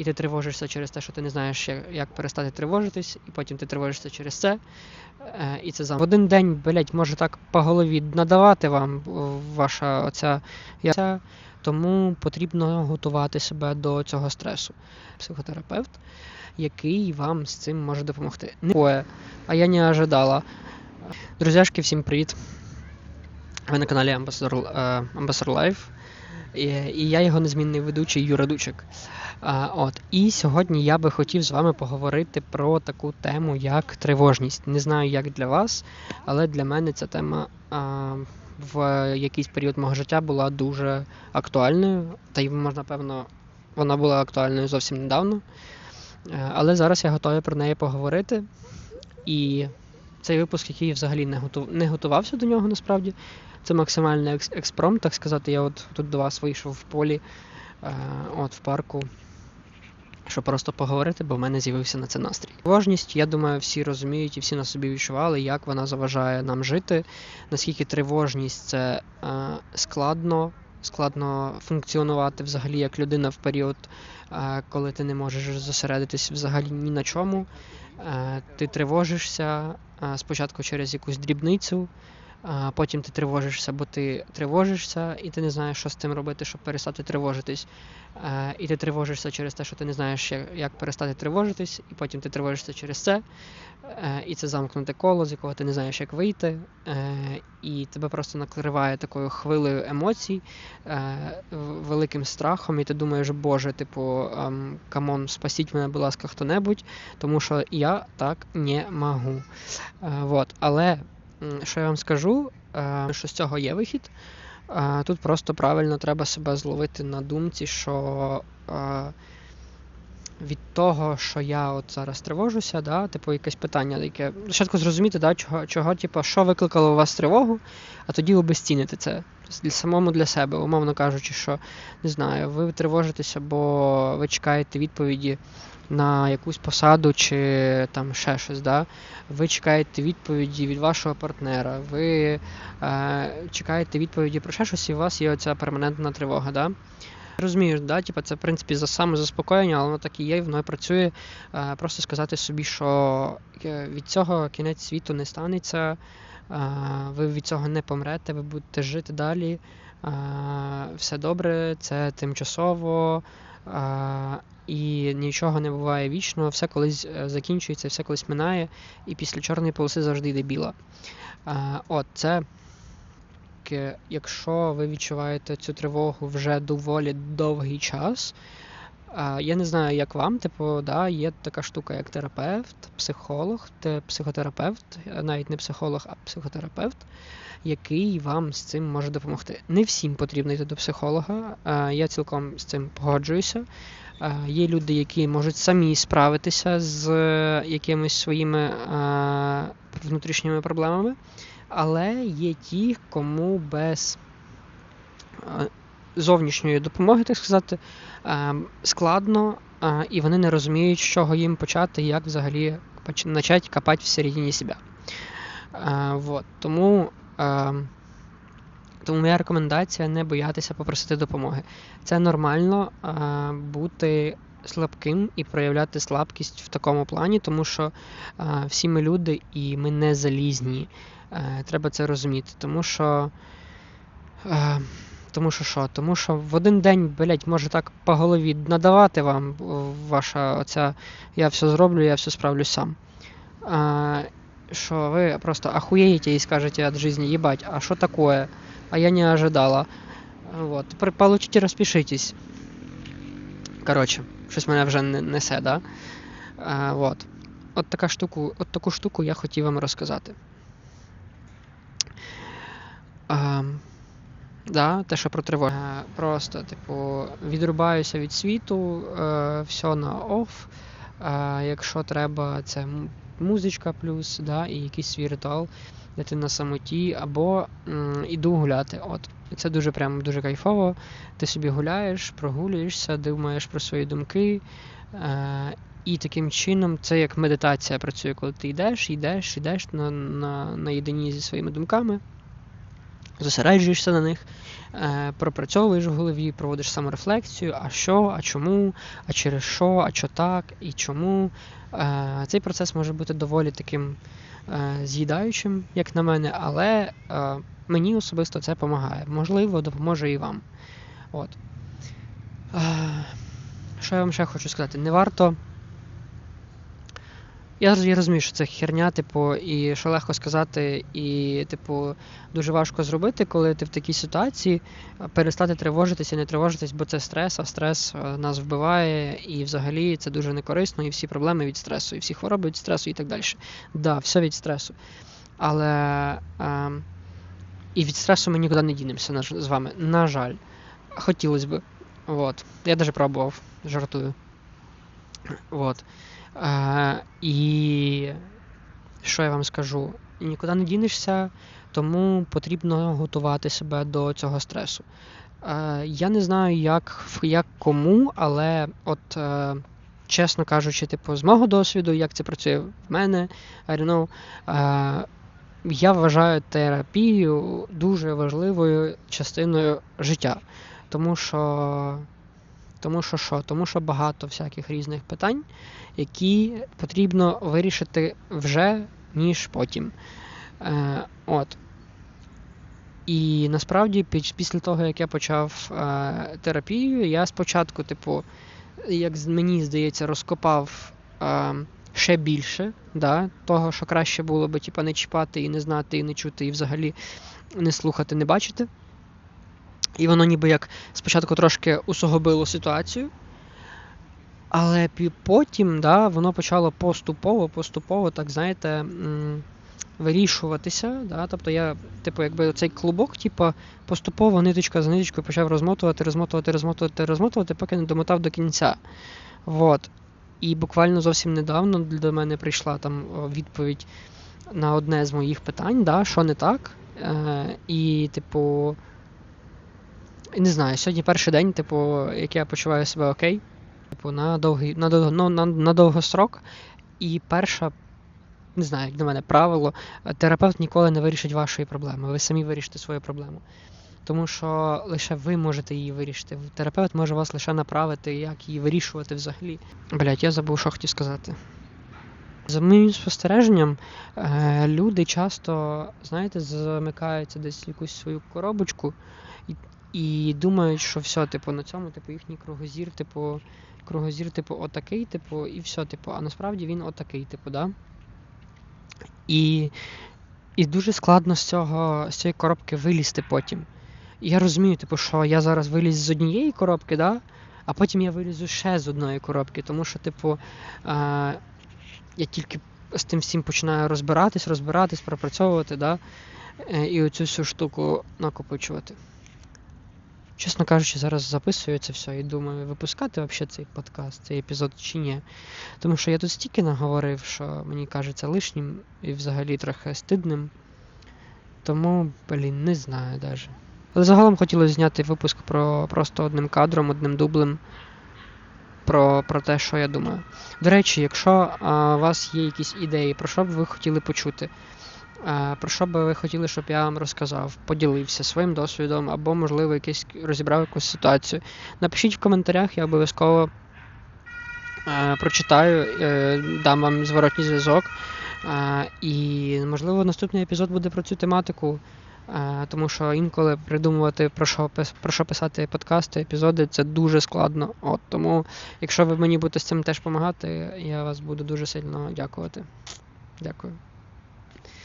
і ти тривожишся через те, що ти не знаєш, як, як перестати тривожитись, і потім ти тривожишся через це. Е, і це зам. Один день, блять, може так по голові надавати вам е, ваша оця я. Тому потрібно готувати себе до цього стресу. Психотерапевт, який вам з цим може допомогти. Не а я не ожидала. Друзяшки, всім привіт! Ви на каналі Ambassador, е, Ambassador Life. І, і я його незмінний ведучий Юра Дучик. А, от. І сьогодні я би хотів з вами поговорити про таку тему, як тривожність. Не знаю, як для вас, але для мене ця тема а, в якийсь період мого життя була дуже актуальною. Та й, можна, певно, вона була актуальною зовсім недавно. Е, Але зараз я готовий про неї поговорити. І цей випуск, який взагалі не готов... не готувався до нього насправді. Це максимальний екс- експром, так сказати. Я от тут до вас вийшов в полі, е, от в парку, щоб просто поговорити, бо в мене з'явився на це настрій. Тривожність, я думаю, всі розуміють і всі на собі відчували, як вона заважає нам жити, наскільки тривожність це е, складно. Складно функціонувати взагалі як людина в період, е, коли ти не можеш зосередитись взагалі ні на чому. Е, Ти тривожишся е, спочатку через якусь дрібницю, а потім ти тривожишся, бо ти тривожишся, і ти не знаєш, що з тим робити, щоб перестати тривожитись. Е, І ти тривожишся через те, що ти не знаєш, як, як перестати тривожитись, і потім ти тривожишся через це. Е, І це замкнуте коло, з якого ти не знаєш, як вийти. Е, І тебе просто накриває такою хвилею емоцій, в- великим страхом, і ти думаєш, Боже, типу, ем, камон, спасіть мене, будь ласка, хто-небудь, тому що я так не можу. Вот. Але Що я вам скажу, е, що з цього є вихід. Е, Тут просто правильно треба себе зловити на думці, що е, від того, що я от зараз тривожуся, да, типу якесь питання, яке спочатку зрозуміти, да, чого, чого, типу, що викликало у вас тривогу, а тоді обезцінити це. Тобто самому для себе, умовно кажучи, що не знаю, ви тривожитеся, бо ви чекаєте відповіді на якусь посаду чи там ще щось. Да? Ви чекаєте відповіді від вашого партнера, ви е, чекаєте відповіді про ще щось, і у вас є оця перманентна тривога. Да? Розумієш, да? Типа, це в принципі за самозаспокоєння, але воно так і є, воно і працює. Е, просто сказати собі, що е, від цього кінець світу не станеться, е, ви від цього не помрете, ви будете жити далі. Все добре, це тимчасово. І нічого не буває вічно, все колись закінчується, все колись минає, і після чорної полоси завжди йде біла. От, це таке, якщо ви відчуваєте цю тривогу вже доволі довгий час. Я не знаю, як вам, типу, да, є така штука, як терапевт, психолог, психотерапевт, навіть не психолог, а психотерапевт, який вам з цим може допомогти. Не всім потрібно йти до психолога. Я цілком з цим погоджуюся. Є люди, які можуть самі справитися з е, якимись своїми внутрішніми проблемами, але є ті, кому без е, зовнішньої допомоги, так сказати, е, складно, е, і вони не розуміють, з чого їм почати, як взагалі поч- почати копати в середині себе. Вот. Тому, тому моя рекомендація не боятися попросити допомоги. Це нормально бути слабким і проявляти слабкість в такому плані, тому що всі ми люди і ми не залізні. Е, Треба це розуміти. Тому що. Е, тому що що? Тому що в один день, блять, може так по голові надавати вам е, ваша оця я все зроблю, я все справлюсь сам. А, що ви просто охуєєте і скажете від житті, ебать, а що такое? А я не ожидала. Вот. Получите, розпишитесь. Коротше, щось мене вже не несе, да? А, вот. От, така штуку, от таку штуку я хотів вам розказати. Да, те, що про тривогу. Е, Просто, типу, відрубаюся від світу, е, все на оф. Е, якщо треба, це музичка плюс, да, і якийсь свій ритуал, де ти на самоті, або м, іду гуляти. От. Це дуже прям дуже кайфово. Ти собі гуляєш, прогулюєшся, думаєш про свої думки. Е, і таким чином це як медитація працює, коли ти йдеш, йдеш, йдеш на, на, на єдині зі своїми думками. Зосереджуєшся на них, е, пропрацьовуєш в голові, проводиш саморефлексію, а що, а чому, а через що, а що так і чому. Е, Цей процес може бути доволі таким е, з'їдаючим, як на мене, але мені особисто це допомагає. Можливо, допоможе і вам. От. Що я вам ще хочу сказати? Не варто. Я, я розумію, що це херня, типу, і що легко сказати, і, типу, дуже важко зробити, коли ти в такій ситуації перестати тривожитися, не тривожитись, бо це стрес, а стрес нас вбиває, і взагалі це дуже некорисно, і всі проблеми від стресу, і всі хвороби від стресу, і так далі. Да, все від стресу. Але а, і від стресу ми нікуди не дінемося з вами. На жаль. Хотілося б. Вот. Я навіть пробував, жартую. Вот. І що я вам скажу? Нікуди не дінешся, тому потрібно готувати себе до цього стресу. Я не знаю, як, як кому, але от, е, чесно кажучи, типу, з мого досвіду, як це працює в мене, I don't know, е, я вважаю терапію дуже важливою частиною життя. Тому що, тому що що? Тому що багато всяких різних питань, які потрібно вирішити вже, ніж потім. Е, от. І насправді, після того, як я почав е, терапію, я спочатку, типу, як мені здається, розкопав е, ще більше, да, того, що краще було би типу, не чіпати і не знати, і не чути, і взагалі не слухати, не бачити. І воно ніби як спочатку трошки усугубило ситуацію, але потім да, воно почало поступово, поступово, так знаєте, вирішуватися. Да? Тобто я, типу, якби цей клубок, типу, поступово ниточка за ниточкою почав розмотувати, розмотувати, розмотувати, розмотувати, поки не домотав до кінця. Вот. І буквально зовсім недавно до мене прийшла там відповідь на одне з моїх питань, да, що не так. Е, і, типу, не знаю, сьогодні перший день, типу, як я почуваю себе окей. Типу, на довгий, на, дов- ну, на, на довгострок. І перша, не знаю, як на мене, правило, терапевт ніколи не вирішить вашої проблеми. Ви самі вирішите свою проблему. Тому що лише ви можете її вирішити. Терапевт може вас лише направити, як її вирішувати взагалі. Блять, я забув, що хотів сказати. За моїм спостереженням, е, люди часто, знаєте, замикаються десь в якусь свою коробочку і, думають, що все, типу, на цьому, типу, їхній кругозір, типу, кругозір, типу, отакий, типу, і все, типу, а насправді він отакий, типу, да? І, і дуже складно з цього, з цієї коробки вилізти потім. І я розумію, типу, що я зараз виліз з однієї коробки, да? а потім я вилізу ще з одної коробки, тому що, типу, е, я тільки з тим всім починаю розбиратись, розбиратись, пропрацьовувати, да? е, і оцю всю штуку накопичувати. Чесно кажучи, зараз записую це все і думаю, випускати взагалі цей подкаст, цей епізод чи ні. Тому що я тут стільки наговорив, що мені кажеться лишнім і взагалі трохи стидним. Тому, блін, не знаю навіть. Але загалом хотілося зняти випуск про просто одним кадром, одним дублем. Про, про те, що я думаю. До речі, якщо у вас є якісь ідеї, про що б ви хотіли почути, про що би ви хотіли, щоб я вам розказав, поділився своїм досвідом, або, можливо, якийсь розібрав якусь ситуацію. Напишіть в коментарях, я обов'язково прочитаю, е, дам вам зворотній зв'язок. І, можливо, наступний епізод буде про цю тематику. Тому що інколи придумувати про що, про що писати подкасти, епізоди це дуже складно. От тому, якщо ви мені будете з цим теж допомагати, я вас буду дуже сильно дякувати. Дякую.